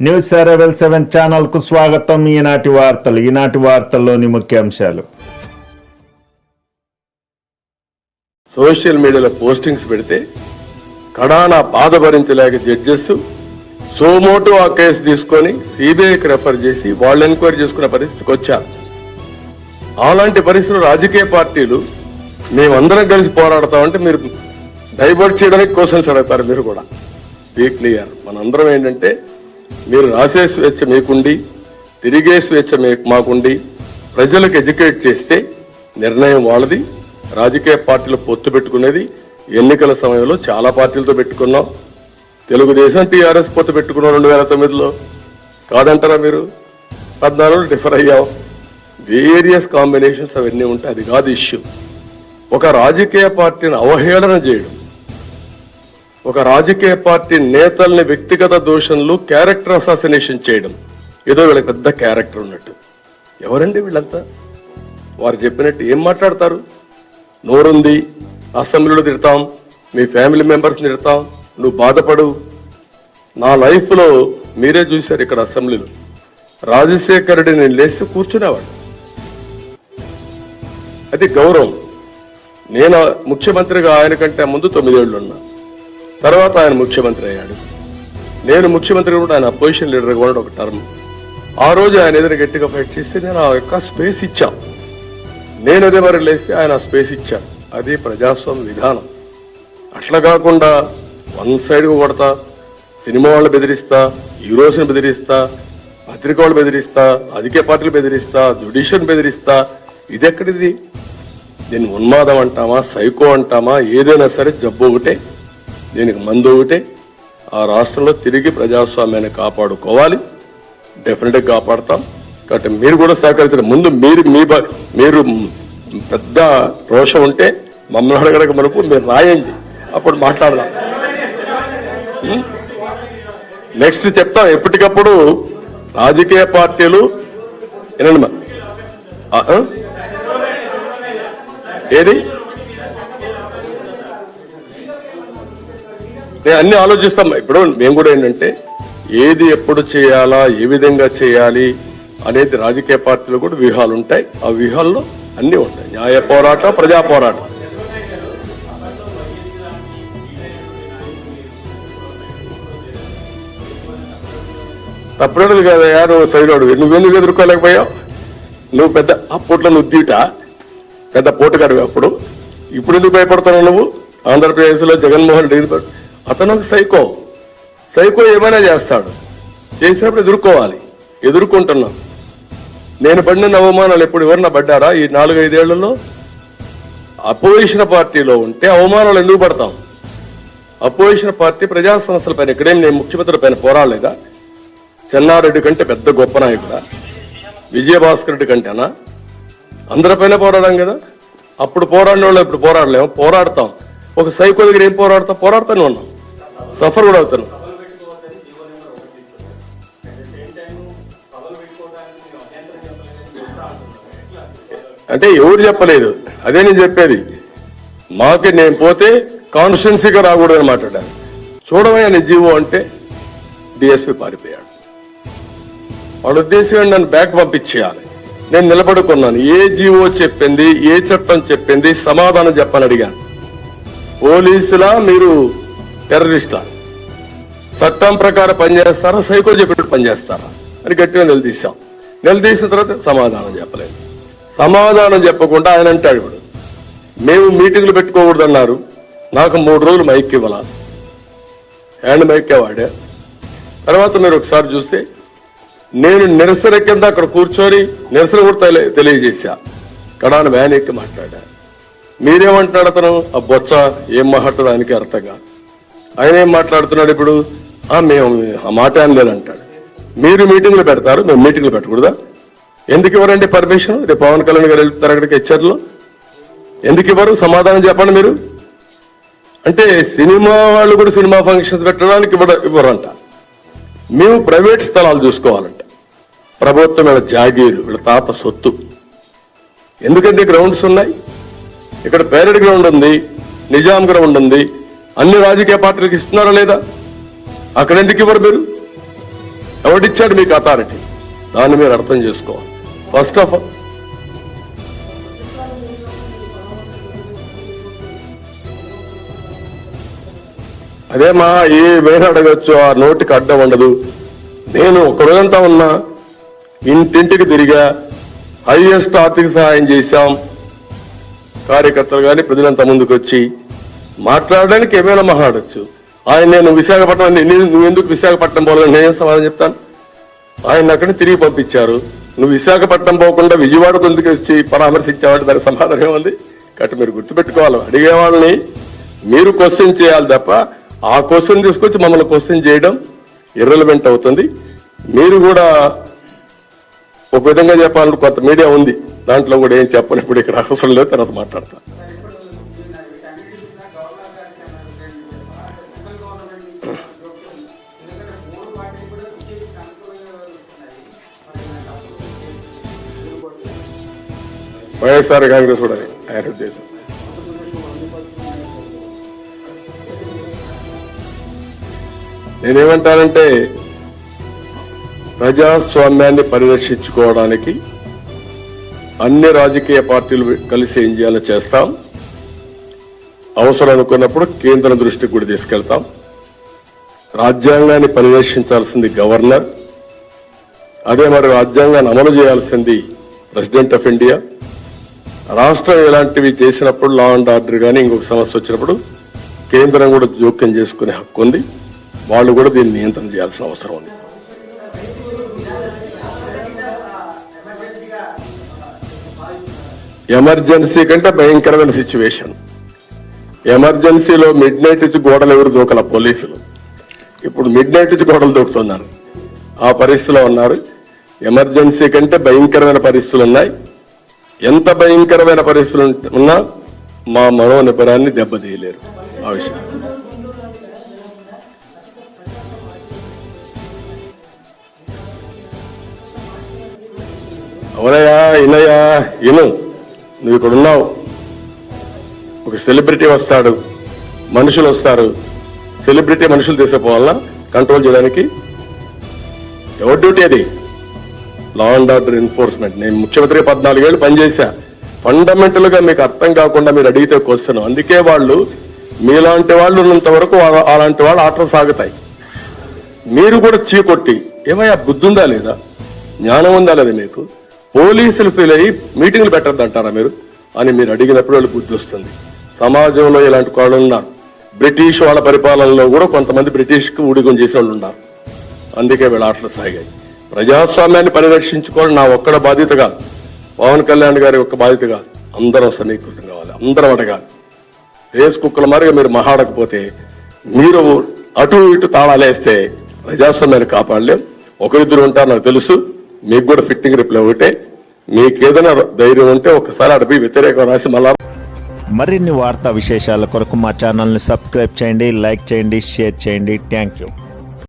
News seven seven ఛానల్కు స్వాగతం. ఈనాటి వార్తలు ఈనాటి వార్తల్లోని ముఖ్యాంశాలు. సోషల్ మీడియాలో పోస్టింగ్స్ పెడితే కడానా బాధ భరించలేక జడ్జెస్ సోమోటో ఆ కేసు తీసుకొని సిబిఐకి రెఫర్ చేసి వాళ్ళు ఎంక్వైరీ చేసుకునే పరిస్థితికి వచ్చారు అలాంటి పరిస్థితులు రాజకీయ పార్టీలు మేమందరం కలిసి పోరాడతామంటే మీరు డైవర్ట్ చేయడానికి క్వశ్చన్స్ అడుగుతారు మీరు కూడా. బీ క్లియర్ మనందరం ఏంటంటే మీరు రాసే స్వేచ్ఛ మీకుండి తిరిగే స్వేచ్ఛ మీ- మాకుండి ప్రజలకు ఎడ్యుకేట్ చేస్తే నిర్ణయం వాళ్ళది. రాజకీయ పార్టీలు పొత్తు పెట్టుకునేది ఎన్నికల సమయంలో చాలా పార్టీలతో పెట్టుకున్నాం. తెలుగుదేశం టీఆర్ఎస్ పొత్తు పెట్టుకున్నాం రెండు వేల తొమ్మిదిలో. కాదంటారా మీరు? పద్నాలుగు డిఫర్ అయ్యాం. వేరియస్ కాంబినేషన్స్ అవన్నీ ఉంటాయి అది కాదు ఇష్యూ. ఒక రాజకీయ పార్టీని అవహేళన చేయడం. ఒక రాజకీయ పార్టీ నేతల్ని వ్యక్తిగత దోషంలు క్యారెక్టర్ అసాసినేషన్ చేయడం. ఏదో వీళ్ళకి పెద్ద క్యారెక్టర్ ఉన్నట్టు. ఎవరండి వీళ్ళంతా? వారు చెప్పినట్టు ఏం మాట్లాడతారు? నోరుంది అసెంబ్లీలో తిడతాం మీ ఫ్యామిలీ మెంబర్స్ తిడతాం నువ్వు బాధపడు. నా లైఫ్లో మీరే చూశారు ఇక్కడ అసెంబ్లీలో. రాజశేఖరుడిని రెడ్డి నేను లేచి కూర్చునేవాడు. అది గౌరవం. నేను ముఖ్యమంత్రిగా ఆయన కంటే ముందు తొమ్మిదేళ్ళు ఉన్నా. తర్వాత ఆయన ముఖ్యమంత్రి అయ్యాడు. నేను ముఖ్యమంత్రి కూడా ఆయన అపోజిషన్ లీడర్ కూడా ఒక టర్మ్ ఆ రోజు ఆయన ఎదురు గట్టిగా ఫైట్ చేస్తే నేను ఆ యొక్క స్పేస్ ఇచ్చా. నేను అదే మరి లేస్తే ఆయన స్పేస్ ఇచ్చా. అది ప్రజాస్వామ్య విధానం. అట్లా కాకుండా వన్ సైడ్గా కొడతా సినిమా వాళ్ళు బెదిరిస్తా హీరోస్ని బెదిరిస్తా పత్రిక వాళ్ళు బెదిరిస్తా రాజకీయ పార్టీలు బెదిరిస్తా జ్యుడిషియల్ బెదిరిస్తా. ఇది ఎక్కడిది? దీన్ని ఉన్మాదం అంటామా? సైకో అంటామా? ఏదైనా సరే జబ్బు ఒకటే. దీనికి మందు ఒకటే. ఆ రాష్ట్రంలో తిరిగి ప్రజాస్వామ్యాన్ని కాపాడుకోవాలి. డెఫినెట్గా కాపాడతాం. కాబట్టి మీరు కూడా సహకరించారు ముందు మీరు మీ బ- మీరు పెద్ద రోషం ఉంటే మమ్మల్ని అడగడక మనకు మీరు రాయండి. అప్పుడు మాట్లాడదాం. నెక్స్ట్ చెప్తాం. ఎప్పటికప్పుడు రాజకీయ పార్టీలు వినండి మా. ఏది? నేను అన్ని ఆలోచిస్తాం. ఇప్పుడు మేము కూడా ఏంటంటే ఏది ఎప్పుడు చేయాలా ఏ విధంగా చేయాలి అనేది రాజకీయ పార్టీలు కూడా వ్యూహాలు ఉంటాయి. ఆ వ్యూహాల్లో అన్ని ఉంటాయి. న్యాయ పోరాటం ప్రజా పోరాటం. తప్పలేదు కదా నువ్వు సైడోడు నువ్వెందుకు ఎదుర్కోలేకపోయావు? నువ్వు పెద్ద అప్పట్లో నువ్వు తీట పెద్ద పోటుగాడు అప్పుడు. ఇప్పుడు ఎందుకు భయపడుతున్నావు నువ్వు? ఆంధ్రప్రదేశ్లో జగన్మోహన్ రెడ్డి అతను ఒక సైకో. సైకో ఏమైనా చేస్తాడు. చేసినప్పుడు ఎదుర్కోవాలి. ఎదుర్కొంటున్నాం. నేను పడిన అవమానాలు ఎప్పుడు ఎవరన్నా పడ్డారా ఈ నాలుగైదేళ్ళలో? అపోజిషన్ పార్టీలో ఉంటే అవమానాలు ఎందుకు పడతాం? అపోజిషన్ పార్టీ ప్రజా సంస్థల పైన ఇక్కడేం నేను ముఖ్యమంత్రి పైన పోరాడలేదా? చెన్నారెడ్డి కంటే పెద్ద గొప్ప నాయకుడా? విజయభాస్కర్ రెడ్డి కంటేనా? అందరిపైన పోరాడాం కదా. అప్పుడు పోరాడిన వాళ్ళు ఇప్పుడు పోరాడలేము. పోరాడతాం. ఒక సైకో దగ్గర ఏం పోరాడతాం? పోరాడుతూనే ఉన్నాం. సఫర్ కూడా అవుతాను. అంటే ఎవరు చెప్పలేదు. అదే నేను చెప్పేది. మాకు నేను పోతే కాన్స్టిట్యున్సీగా రాకూడదని మాట్లాడాను. చూడమయ్యా నీ జీవో అంటే డిఎస్పీ పారిపోయాడు. వాడు ఉద్దేశం నన్ను బ్యాక్ పంపించేయాలి. నేను నిలబడుకున్నాను. ఏ జీవో చెప్పింది ఏ చట్టం చెప్పింది సమాధానం చెప్పని అడిగాను. పోలీసులా మీరు టెర్రరిస్టా చట్టం ప్రకారం పనిచేస్తారా? సైకో చెప్పినట్టు పనిచేస్తారా? అని గట్టిగా నిలదీశాం. నిలదీసిన తర్వాత సమాధానం చెప్పలేదు. సమాధానం చెప్పకుండా ఆయన అంటాడు ఇప్పుడు. మేము మీటింగ్లు పెట్టుకోకూడదన్నారు. నాకు మూడు రోజులు మైక్ ఇవ్వాల? హ్యాండ్ మైకే వాడా. తర్వాత మీరు ఒకసారి చూస్తే నేను నిరసన కింద అక్కడ కూర్చొని నిరసన కూడా తెలియ తెలియజేశా. కడాను వ్యాన్ ఎక్కి మాట్లాడా. మీరేమంటున్నాడు అతను? ఆ బొచ్చ ఏం మాట్లాడుతాడు ఆయనకి అర్థంగా ఆయన ఏం మాట్లాడుతున్నాడు ఇప్పుడు? మేము ఆ మాట లేదంటాడు మీరు మీటింగ్లు పెడతారు మేము మీటింగ్లు పెట్టకూడదా? ఎందుకు ఇవ్వరండి పర్మిషన్? రేపు పవన్ కళ్యాణ్ గారు వెళ్తారు అక్కడికి హెచ్చర్లో ఎందుకు ఇవ్వరు? సమాధానం చెప్పండి మీరు. అంటే సినిమా వాళ్ళు కూడా సినిమా ఫంక్షన్స్ పెట్టడానికి ఇవ్వడ ఇవ్వరంట. మేము ప్రైవేట్ స్థలాలు చూసుకోవాలంట. ప్రభుత్వం వీళ్ళ జాగీరు వీళ్ళ తాత సొత్తు. ఎందుకంటే గ్రౌండ్స్ ఉన్నాయి. ఇక్కడ పేరెడ్ గ్రౌండ్ ఉంది నిజాం గ్రౌండ్ ఉంది. అన్ని రాజకీయ పార్టీలకు ఇస్తున్నారా లేదా? అక్కడ ఎందుకు ఇవ్వరు మీరు? ఎవడిచ్చాడు మీకు అథారిటీ దాన్ని మీరు అర్థం చేసుకోవాలి. ఫస్ట్ ఆఫ్ ఆల్ అదేమా ఏ వేరే అడగచ్చు ఆ నోటికి అడ్డం ఉండదు. నేను ఒక రోజంతా ఉన్నా ఇంటింటికి తిరిగా హైయెస్ట్ ఆర్థిక సహాయం చేశాం. కార్యకర్తలు కానీ ప్రజలంతా ముందుకు వచ్చి మాట్లాడడానికి ఏమైనా మాట్లాడచ్చు ఆయన నేను విశాఖపట్నం నువ్వు ఎందుకు విశాఖపట్నం పోవాలని నేనేం సమాధానం చెప్తాను? ఆయన అక్కడ తిరిగి పంపించారు. నువ్వు విశాఖపట్నం పోకుండా విజయవాడ ఎందుకు వచ్చి పరామర్శించావంటే దానికి సమాధానం ఏముంది? కాబట్టి మీరు గుర్తుపెట్టుకోవాలి. అడిగే వాళ్ళని మీరు క్వశ్చన్ చేయాలి తప్ప ఆ క్వశ్చన్ తీసుకొచ్చి మమ్మల్ని క్వశ్చన్ చేయడం ఇర్రెలవెంట్ అవుతుంది. మీరు కూడా ఒక విధంగా చెప్పాలంటే కొంత మీడియా ఉంది. దాంట్లో కూడా ఏం చెప్పను ఇప్పుడు ఇక్కడ అవసరం లేదు తర్వాత మాట్లాడతాను వైఎస్ఆర్ కాంగ్రెస్ కూడా ఆయన ఉద్దేశం నేనేమంటానంటే ప్రజాస్వామ్యాన్ని పరిరక్షించుకోవడానికి అన్ని రాజకీయ పార్టీలు కలిసి ఏం చేయాలో చేస్తాం. అవసరం అనుకున్నప్పుడు కేంద్రం దృష్టికి కూడా తీసుకెళ్తాం. రాజ్యాంగాన్ని పరిరక్షించాల్సింది గవర్నర్. అదే మరి రాజ్యాంగాన్ని అమలు చేయాల్సింది ప్రెసిడెంట్ ఆఫ్ ఇండియా. రాష్ట్రం ఇలాంటివి చేసినప్పుడు లా అండ్ ఆర్డర్ కానీ ఇంకొక సమస్య వచ్చినప్పుడు కేంద్రం కూడా జోక్యం చేసుకునే హక్కు ఉంది. వాళ్ళు కూడా దీన్ని నియంత్రణ చేయాల్సిన అవసరం ఉంది. ఎమర్జెన్సీ కంటే భయంకరమైన సిచ్యువేషన్ ఎమర్జెన్సీలో మిడ్ నైట్ ఇచ్చి గోడలు ఎవరు దూకల? పోలీసులు. ఇప్పుడు మిడ్ నైట్ ఇచ్చి గోడలు దూకుతున్నారు. ఆ పరిస్థితిలో ఉన్నారు. ఎమర్జెన్సీ కంటే భయంకరమైన పరిస్థితులు ఉన్నాయి. ఎంత భయంకరమైన పరిస్థితులు ఉన్నా మా మనోనిబరాన్ని దెబ్బతీయలేరు. ఆ విషయం. అవునయ్యా ఇనయ్యా ఇను నువ్వు ఇక్కడ ఉన్నావు. ఒక సెలబ్రిటీ వస్తాడు మనుషులు వస్తారు. సెలబ్రిటీ మనుషులు తీసుకుపోవాలా? కంట్రోల్ చేయడానికి? ఎవరి డ్యూటీ అది? లా అండ్ ఆర్డర్ ఎన్ఫోర్స్మెంట్ నేను ముఖ్యమంత్రి పద్నాలుగేళ్ళు పనిచేశా. ఫండమెంటల్గా మీకు అర్థం కాకుండా మీరు అడిగితే క్వశ్చన్ అందుకే వాళ్ళు మీలాంటి వాళ్ళు ఉన్నంత వరకు అలాంటి వాళ్ళు ఆటలు సాగుతాయి. మీరు కూడా చీకొట్టి ఏమయ్యా బుద్ధి ఉందా లేదా? జ్ఞానం ఉందా లేదా మీకు? పోలీసులు ఫీల్ అయ్యి మీటింగ్లు పెట్టద్దు అంటారా మీరు? అని మీరు అడిగినప్పుడు వాళ్ళు బుద్ధి వస్తుంది. సమాజంలో ఇలాంటి వాళ్ళు ఉన్నారు. బ్రిటిష్ వాళ్ళ పరిపాలనలో కూడా కొంతమంది బ్రిటిష్కి ఊడిగం చేసిన వాళ్ళు ఉన్నారు. అందుకే వీళ్ళ ఆటలు సాగాయి. ప్రజాస్వామ్యాన్ని పరిరక్షించుకోవడం నా ఒక్కడ బాధ్యత కాదు పవన్ కళ్యాణ్ గారి ఒక్క బాధ్యత కాదు అందరం సమీకృతం కావాలి. అందరం అడగాలి. రేస్ కుక్కల మారిగా మీరు మహాడకపోతే మీరు అటు ఇటు తాళాలేస్తే ప్రజాస్వామ్యాన్ని కాపాడలేం. ఒకరిద్దరు ఉంటారు నాకు తెలుసు. మీకు కూడా ఫిట్టింగ్ రిప్లై ఒకటే. మీకు ఏదైనా ధైర్యం ఉంటే ఒకసారి అడిపి వ్యతిరేకం రాసి మళ్ళా మరిన్ని వార్తా విశేషాల కొరకు మా ఛానల్ని సబ్స్క్రైబ్ చేయండి లైక్ చేయండి షేర్ చేయండి. Thank you.